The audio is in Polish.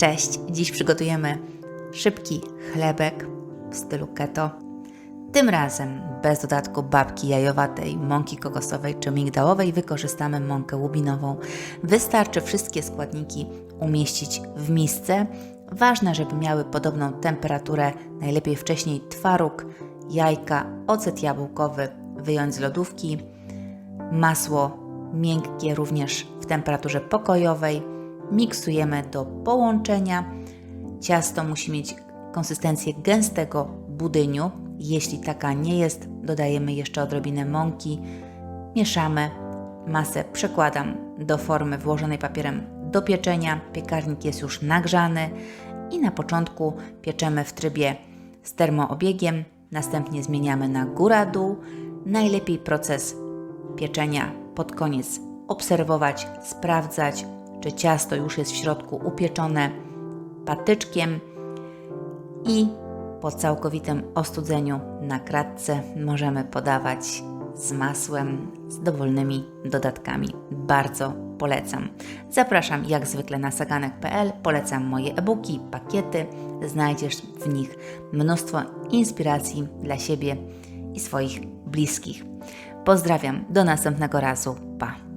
Cześć! Dziś przygotujemy szybki chlebek w stylu keto. Tym razem bez dodatku babki jajowatej, mąki kokosowej czy migdałowej wykorzystamy mąkę łubinową. Wystarczy wszystkie składniki umieścić w misce. Ważne, żeby miały podobną temperaturę, najlepiej wcześniej twaróg, jajka, ocet jabłkowy wyjąć z lodówki, masło miękkie również w temperaturze pokojowej. Miksujemy do połączenia. Ciasto musi mieć konsystencję gęstego budyniu. Jeśli taka nie jest, dodajemy jeszcze odrobinę mąki. Mieszamy. Masę przekładam do formy włożonej papierem do pieczenia. Piekarnik jest już nagrzany i na początku pieczemy w trybie z termoobiegiem. Następnie zmieniamy na góra-dół. Najlepiej proces pieczenia pod koniec obserwować, sprawdzać, czy ciasto już jest w środku upieczone patyczkiem i po całkowitym ostudzeniu na kratce możemy podawać z masłem, z dowolnymi dodatkami. Bardzo polecam. Zapraszam jak zwykle na saganek.pl. Polecam moje e-booki, pakiety. Znajdziesz w nich mnóstwo inspiracji dla siebie i swoich bliskich. Pozdrawiam, do następnego razu. Pa!